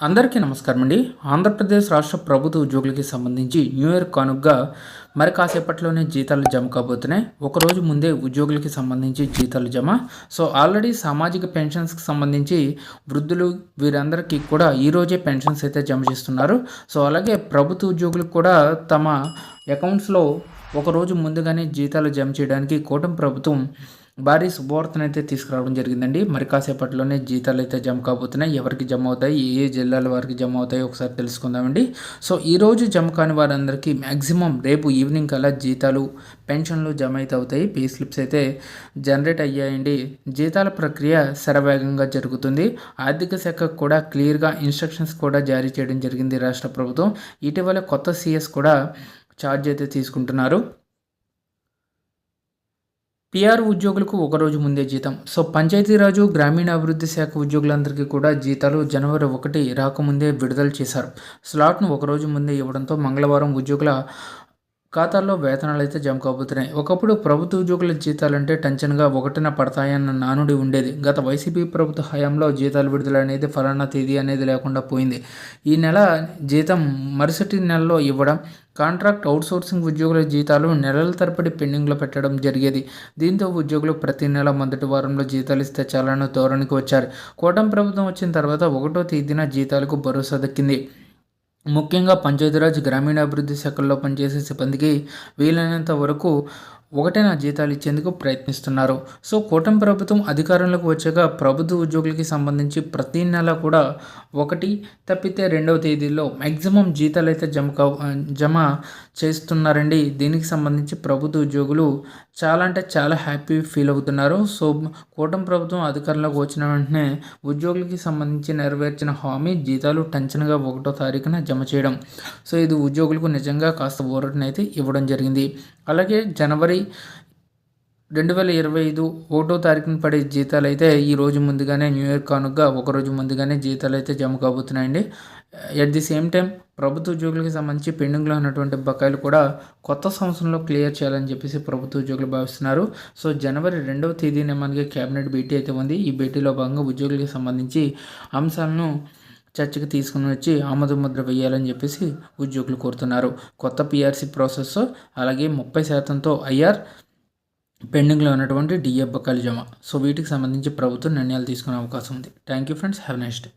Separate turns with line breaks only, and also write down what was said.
అందరికీ నమస్కారం అండి. ఆంధ్రప్రదేశ్ రాష్ట్ర ప్రభుత్వ ఉద్యోగులకి సంబంధించి న్యూ ఇయర్ కానుకగా మరి కాసేపట్లోనే జీతాలు జమ కాబోతున్నాయి. ఒకరోజు ముందే ఉద్యోగులకి సంబంధించి జీతాలు జమ. సో ఆల్రెడీ సామాజిక పెన్షన్స్కి సంబంధించి వృద్ధులు వీరందరికీ కూడా ఈరోజే పెన్షన్స్ అయితే జమ చేస్తున్నారు. సో అలాగే ప్రభుత్వ ఉద్యోగులకు కూడా తమ అకౌంట్స్లో ఒకరోజు ముందుగానే జీతాలు జమ చేయడానికి కూటమి ప్రభుత్వం భారీ శుభవార్తనైతే తీసుకురావడం జరిగిందండి. మరి కాసేపట్లోనే జీతాలు అయితే జమ కాబోతున్నాయి. ఎవరికి జమ అవుతాయి? ఏ ఏ జిల్లాల వారికి జమ అవుతాయి? ఒకసారి తెలుసుకుందామండి. సో ఈరోజు జమ కాని వారందరికీ మ్యాక్సిమం రేపు ఈవినింగ్ కల్లా జీతాలు పెన్షన్లు జమ అయితే అవుతాయి. పే స్లిప్స్ అయితే జనరేట్ అయ్యాయండి. జీతాల ప్రక్రియ శరవేగంగా జరుగుతుంది. ఆర్థిక శాఖకు కూడా క్లియర్గా ఇన్స్ట్రక్షన్స్ కూడా జారీ చేయడం జరిగింది రాష్ట్ర ప్రభుత్వం. ఇటీవల కొత్త సిఎస్ కూడా ఛార్జ్ అయితే తీసుకుంటున్నారు. పిఆర్ ఉద్యోగులకు ఒకరోజు ముందే జీతం. సో పంచాయతీరాజు గ్రామీణాభివృద్ధి శాఖ ఉద్యోగులందరికీ కూడా జీతాలు జనవరి ఒకటి రాకముందే విడుదల చేశారు. స్లాట్ను ఒకరోజు ముందే ఇవ్వడంతో మంగళవారం ఉద్యోగుల ఖాతాల్లో వేతనాలు అయితే జమ కాబోతున్నాయి. ఒకప్పుడు ప్రభుత్వ ఉద్యోగుల జీతాలంటే టెన్షన్గా ఒకటిన పడతాయన్న నానుడి ఉండేది. గత వైసీపీ ప్రభుత్వ హయాంలో జీతాలు విడుదల అనేది ఫలానా తేదీ అనేది లేకుండా పోయింది. ఈ నెల జీతం మరుసటి నెలలో ఇవ్వడం కాంట్రాక్ట్ అవుట్సోర్సింగ్ ఉద్యోగుల జీతాలు నెలల తరబడి పెండింగ్లో పెట్టడం జరిగేది. దీంతో ఉద్యోగులు ప్రతి నెల మొదటి వారంలో జీతాలు ఇస్తే చాలని ధోరణికి వచ్చారు. కూటమి ప్రభుత్వం వచ్చిన తర్వాత ఒకటో తేదీన జీతాలకు భరోసా దక్కింది. ముఖ్యంగా పంచాయతీరాజ్ గ్రామీణాభివృద్ధి శాఖల్లో పనిచేసే సిబ్బందికి వీలైనంత వరకు ఒకటేనా జీతాలు ఇచ్చేందుకు ప్రయత్నిస్తున్నారు. సో కూటమి ప్రభుత్వం అధికారంలోకి వచ్చాక ప్రభుత్వ ఉద్యోగులకి సంబంధించి ప్రతి నెల కూడా ఒకటి తప్పితే రెండవ తేదీలో మ్యాక్సిమం జీతాలు అయితే జమ జమ చేస్తున్నారండి. దీనికి సంబంధించి ప్రభుత్వ ఉద్యోగులు చాలా అంటే చాలా హ్యాపీ ఫీల్ అవుతున్నారు. సో కూటమి ప్రభుత్వం అధికారంలోకి వచ్చిన వెంటనే ఉద్యోగులకి సంబంధించి నెరవేర్చిన హామీ జీతాలు టెన్షన్గా ఒకటో తారీఖున జమ చేయడం. సో ఇది ఉద్యోగులకు నిజంగా కాస్త ఊరటనైతే ఇవ్వడం జరిగింది. అలాగే జనవరి రెండు వేల ఇరవై ఐదు ఒకటో తారీఖున పడే జీతాలు అయితే ఈ రోజు ముందుగానే న్యూ ఇయర్ కానుకగా ఒకరోజు ముందుగానే జీతాలు అయితే జమ కాబోతున్నాయండి. ఎట్ ది సేమ్ టైం ప్రభుత్వ ఉద్యోగులకు సంబంధించి పెండింగ్లో ఉన్నటువంటి బకాయిలు కూడా కొత్త సంవత్సరంలో క్లియర్ చేయాలని చెప్పేసి ప్రభుత్వ ఉద్యోగులు భావిస్తున్నారు. సో జనవరి రెండవ తేదీన మనకి కేబినెట్ భేటీ అయితే ఉంది. ఈ భేటీలో భాగంగా ఉద్యోగులకు సంబంధించి అంశాలను చర్చకి తీసుకుని వచ్చి ఆమోద ముద్ర వేయాలని చెప్పేసి ఉద్యోగులు కోరుతున్నారు. కొత్త పిఆర్సీ ప్రాసెస్ అలాగే ముప్పై శాతంతో ఐఆర్ పెండింగ్లో ఉన్నటువంటి డిఏ బకాయిలు జమ. సో వీటికి సంబంధించి ప్రభుత్వం నిర్ణయాలు తీసుకునే అవకాశం ఉంది. Thank you friends have next